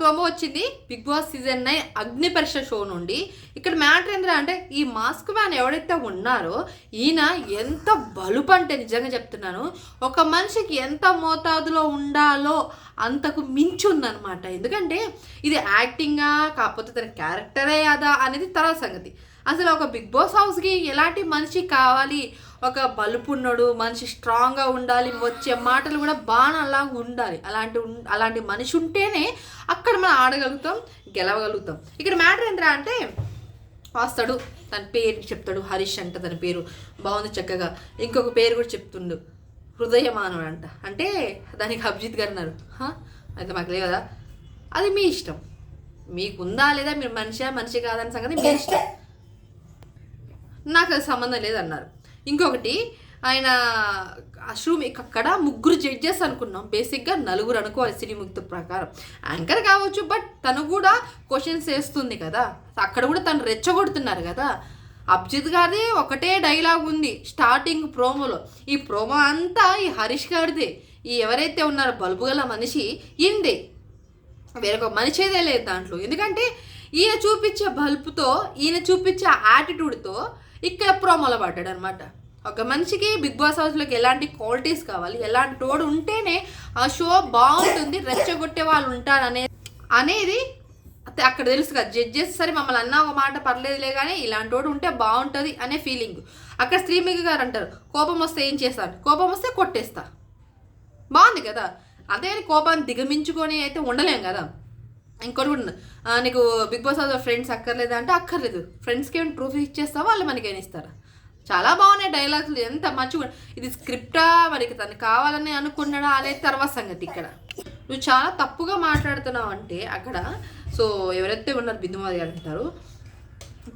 Promo వచ్చింది Bigg Boss season nine అగ్ని పరీక్ష షో నుండి. ఇక్కడ మ్యాటర్ ఏంటంటే అంటే ఈ మాస్క్ మ్యాన్ ఎవరైతే ఉన్నారో ఈయన ఎంత బలుపు అంటే నిజంగా చెప్తున్నాను ఒక మనిషికి ఎంత మోతాదులో ఉండాలో అంతకు మించి ఉందన్నమాట. ఎందుకంటే ఇది యాక్టింగా కాకపోతే తన క్యారెక్టరే అదా అనేది తర్వాత సంగతి. అసలు ఒక బిగ్ బాస్ హౌస్కి ఎలాంటి మనిషి కావాలి? ఒక బలుపు ఉన్నాడు మనిషి స్ట్రాంగ్గా ఉండాలి వచ్చే మాటలు కూడా బాణాలా ఉండాలి. అలాంటి అలాంటి మనిషి ఉంటేనే అక్కడ మనం ఆడగలుగుతాం గెలవగలుగుతాం. ఇక్కడ మ్యాటర్ ఏంటరా అంటే వస్తాడు తన పేరు చెప్తాడు హరీష్ అంట తన పేరు. బాగుంది చక్కగా. ఇంకొక పేరు కూడా చెప్తుండు హృదయమానవుడు అంట అంటే దానికి అభిజిత్ గారు అన్నారు అయితే మాకు లేదు కదా? అది మీ ఇష్టం. మీకుందా లేదా? మీరు మనిషి మనిషి కాదని సంగతి మీ ఇష్టం. నాకు అది సంబంధం లేదన్నారు. ఇంకొకటి ఆయన అశ్రూమ్ అక్కడ ముగ్గురు జడ్జెస్ అనుకున్నాం. బేసిక్గా నలుగురు అనుకోవాలి సినిముక్త ప్రకారం. యాంకర్ కావచ్చు బట్ తను కూడా క్వశ్చన్స్ వేస్తుంది కదా. అక్కడ కూడా తను రెచ్చగొడుతున్నారు కదా. అభిజిత్ గారిది ఒకటే డైలాగ్ ఉంది స్టార్టింగ్ ప్రోమోలో ఈ ప్రోమో అంతా ఈ హరీష్ గారిదే. ఈ ఎవరైతే ఉన్నారో బల్బు గల మనిషి ఇంది వేరొక మనిషేదే లేదు దాంట్లో. ఎందుకంటే ఈయన చూపించే బల్బుతో ఈయన చూపించే యాటిట్యూడ్తో ఇక్కడ ప్రోమోలో పడ్డాడు అనమాట ఒక మనిషికి బిగ్ బాస్ హౌస్లోకి ఎలాంటి క్వాలిటీస్ కావాలి ఎలాంటి తోడు ఉంటేనే ఆ షో బాగుంటుంది రెచ్చగొట్టే వాళ్ళు ఉంటారు అనేది అక్కడ తెలుసు కదా జడ్జెస్ సరే మమ్మల్ని అన్న ఒక మాట పర్లేదులే కానీ ఇలాంటి వాడు ఉంటే బాగుంటుంది అనే ఫీలింగ్. అక్కడ శ్రీమిక గారు అంటారు కోపం వస్తే ఏం చేస్తారు? కోపం వస్తే కొట్టేస్తా బాగుంది కదా? అదే కోపాన్ని దిగమించుకొని అయితే ఉండలేం కదా? ఇంకోటి కూడా నీకు బిగ్ బాస్ హౌస్ ఫ్రెండ్స్ అక్కర్లేదా అంటే అక్కర్లేదు. ఫ్రెండ్స్కి ఏమైనా ట్రూఫ్ ఇచ్చేస్తావో? వాళ్ళు మనకి ఇస్తారా? చాలా బాగున్నాయి డైలాగ్స్ ఎంత మంచిగా ఇది స్క్రిప్టా మనకి తను కావాలని అనుకున్నాడా? అనేది తర్వాత సంగతి ఇక్కడ. నువ్వు చాలా తప్పుగా మాట్లాడుతున్నావు అంటే అక్కడ సో ఎవరైతే ఉన్నారు బిందుమాది గారు అంటారు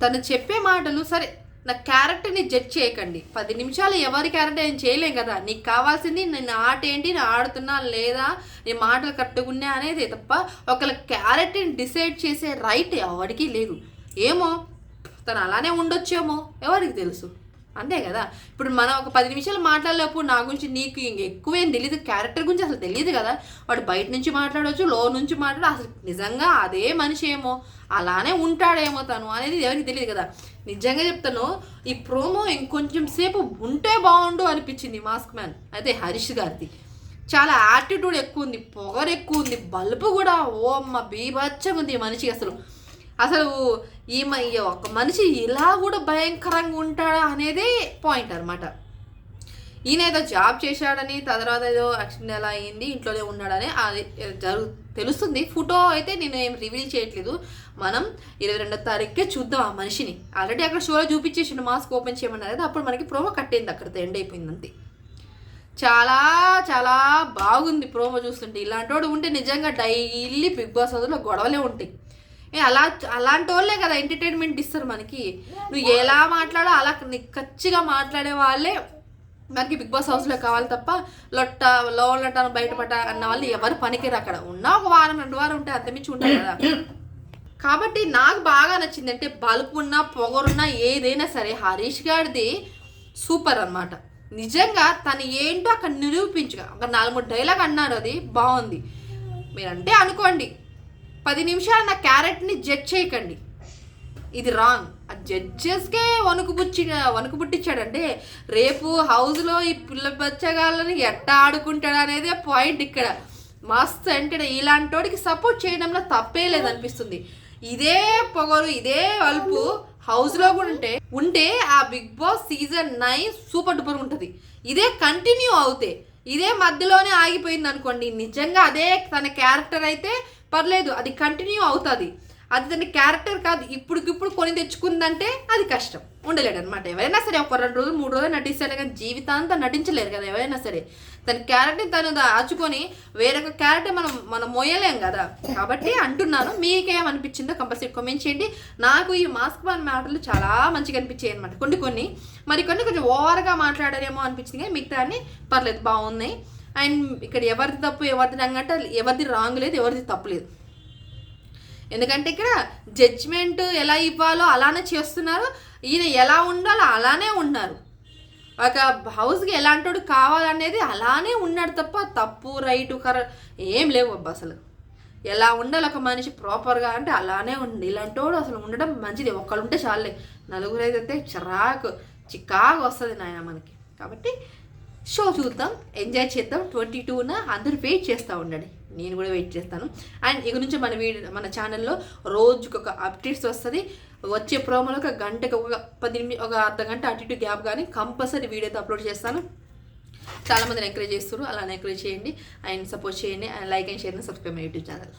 తను చెప్పే మాటలు సరే నా క్యారెక్టర్ని జడ్జ్ చేయకండి. పది నిమిషాలు ఎవరి క్యారెక్టర్ నేను చేయలేం కదా. నీకు కావాల్సింది నేను ఆట ఏంటి? నేను ఆడుతున్నా లేదా? నీ మాటలు కట్టుకున్నా అనేది తప్ప ఒకళ్ళ క్యారెక్టర్ని డిసైడ్ చేసే రైట్ ఎవరికి లేదు. ఏమో? తను అలానే ఉండొచ్చేమో? ఎవరికి తెలుసు? అంతే కదా? ఇప్పుడు మనం ఒక పది నిమిషాలు మాట్లాడలేపు నా గురించి నీకు ఇంక ఎక్కువేం తెలియదు క్యారెక్టర్ గురించి అసలు తెలియదు కదా? వాడు బయట నుంచి మాట్లాడవచ్చు లో నుంచి మాట్లాడ అసలు నిజంగా అదే మనిషి ఏమో అలానే ఉంటాడేమో తను అనేది ఎవరికి తెలియదు కదా? నిజంగా చెప్తాను ఈ ప్రోమో ఇంకొంచెం సేపు ఉంటే బాగుండు అనిపించింది మాస్క్ మ్యాన్ అయితే హరీష్ గారిది. చాలా యాటిట్యూడ్ ఎక్కువ ఉంది పొగరు ఎక్కువ ఉంది బల్బు కూడా ఓ అమ్మ బీభత్సంగా ఉంది ఈ మనిషికి అసలు. అసలు ఈ ఒక మనిషి ఇలా కూడా భయంకరంగా ఉంటాడా అనేదే పాయింట్ అనమాట ఈయన ఏదో జాబ్ చేశాడని తర్వాత ఏదో యాక్సిడెంట్ ఎలా అయింది ఇంట్లోనే ఉన్నాడని అది జరుగు తెలుస్తుంది. ఫోటో అయితే నేను ఏం రివీల్ చేయట్లేదు. మనం ఇరవై రెండో తారీఖుకే చూద్దాం ఆ మనిషిని. ఆల్రెడీ అక్కడ షోలో చూపించేసిండు మాస్క్ ఓపెన్ చేయమన్నారు అప్పుడు మనకి ప్రోమో కట్టేది అక్కడ ఎండ్ అయిపోయింది అంతే. చాలా చాలా బాగుంది ప్రోమో చూస్తుంటే. ఇలాంటి వాడు ఉంటే నిజంగా డైలీ బిగ్ బాస్ అందులో గొడవలే ఉంటాయి. అలా అలాంటి వాళ్ళే కదా ఎంటర్టైన్మెంట్ ఇస్తారు మనకి. నువ్వు ఎలా మాట్లాడో అలా ఖచ్చితంగా మాట్లాడే వాళ్ళే మనకి బిగ్ బాస్ హౌస్లో కావాలి తప్ప లొట్ట లోలట బయటపడ్డ అన్న వాళ్ళు ఎవరు పనికిరు అక్కడ. ఉన్న ఒక వారం రెండు వారం ఉంటే అంతమించి ఉంటారు కదా. కాబట్టి నాకు బాగా నచ్చింది అంటే బల్బు ఉన్నా పొగరున్నా ఏదైనా సరే హరీష్ గారిది సూపర్ అన్నమాట. నిజంగా తను ఏంటో అక్కడ నిరూపించగా. ఒక నాలుగు మూడు డైలాగ్ అన్నారు అది బాగుంది. మీరంటే అనుకోండి. పది నిమిషాలు నా క్యారెట్ని జడ్జ్ చేయకండి. ఇది రాంగ్. ఆ జడ్జెస్కే వణుకు పుచ్చి వణుకు పుట్టించాడంటే రేపు హౌస్లో ఈ పిల్ల బచ్చగాళ్ళని ఎట్టా ఆడుకుంటాడు అనేదే పాయింట్ ఇక్కడ. మస్తు అంటే ఇలాంటి సపోర్ట్ చేయడంలో తప్పే లేదనిపిస్తుంది. ఇదే పొగరు ఇదే అల్పు హౌస్లో కూడా ఉంటే ఉంటే ఆ Bigg Boss season nine super duper ఉంటుంది. ఇదే కంటిన్యూ అవుతే ఇదే మధ్యలోనే ఆగిపోయింది అనుకోండి నిజంగా అదే తన క్యారెక్టర్ అయితే పర్లేదు అది కంటిన్యూ అవుతుంది. అది తన క్యారెక్టర్ కాదు. ఇప్పుడుకిప్పుడు కొని తెచ్చుకుందంటే అది కష్టం. ఉండలేడు అనమాట ఎవరైనా సరే ఒక రెండు రోజులు మూడు రోజులు నటిస్తారు కానీ జీవితాంతా నటించలేరు కదా ఎవరైనా సరే. తన క్యారెక్టర్ తను దాచుకొని వేరొక క్యారెక్టర్ మనం మనం మోయలేం కదా. కాబట్టి అంటున్నాను మీకేమనిపించిందో కంపల్సరీ కామెంట్ చేయండి. నాకు ఈ మాస్క్ బాన్ మాటలు చాలా మంచిగా అనిపించాయి అనమాట కొన్ని కొన్ని మరి కొన్ని కొంచెం ఓవర్గా మాట్లాడారేమో అనిపించింది కానీ మిగతా పర్లేదు బాగున్నాయి. అండ్ ఇక్కడ ఎవరిది తప్పు ఎవరిది రాంగ్ అంటే ఎవరిది రాంగ్ లేదు ఎవరిది తప్పు లేదు. ఎందుకంటే ఇక్కడ జడ్జ్మెంట్ ఎలా ఇవ్వాలో అలానే చేస్తున్నారు. ఈయన ఎలా ఉండాలో అలానే ఉన్నారు. ఒక హౌస్కి ఎలాంటి కావాలనేది అలానే ఉన్నాడు తప్ప తప్పు రైటు కర ఏం లేవు అబ్బా అసలు. ఎలా ఉండాలి ఒక మనిషి ప్రాపర్గా అంటే అలానే ఉండి ఇలాంటోడు అసలు ఉండడం మంచిది. ఒక్కళ్ళు ఉంటే చాలే. నలుగురు అయితే చిరాకు చికాకు వస్తుంది నాయన మనకి. కాబట్టి షో చూద్దాం ఎంజాయ్ చేద్దాం. ట్వంటీ టూన అందరు వెయిట్ చేస్తూ ఉండండి. నేను కూడా వెయిట్ చేస్తాను. అండ్ ఇక నుంచి మన వీడియో మన ఛానల్లో రోజుకి ఒక అప్డేట్స్ వస్తుంది. వచ్చే ప్రోమోలో ఒక గంటకు ఒక పది నిమి ఒక అర్ధ గంట అటు ఇటు గ్యాప్ కానీ కంపల్సరీ వీడియోతో అప్లోడ్ చేస్తాను. చాలా మందిని ఎంకరేజ్ చేస్తారు అలానే ఎంకరేజ్ చేయండి. అండ్ సపోర్ట్ చేయండి. And like and share subscribe my YouTube channel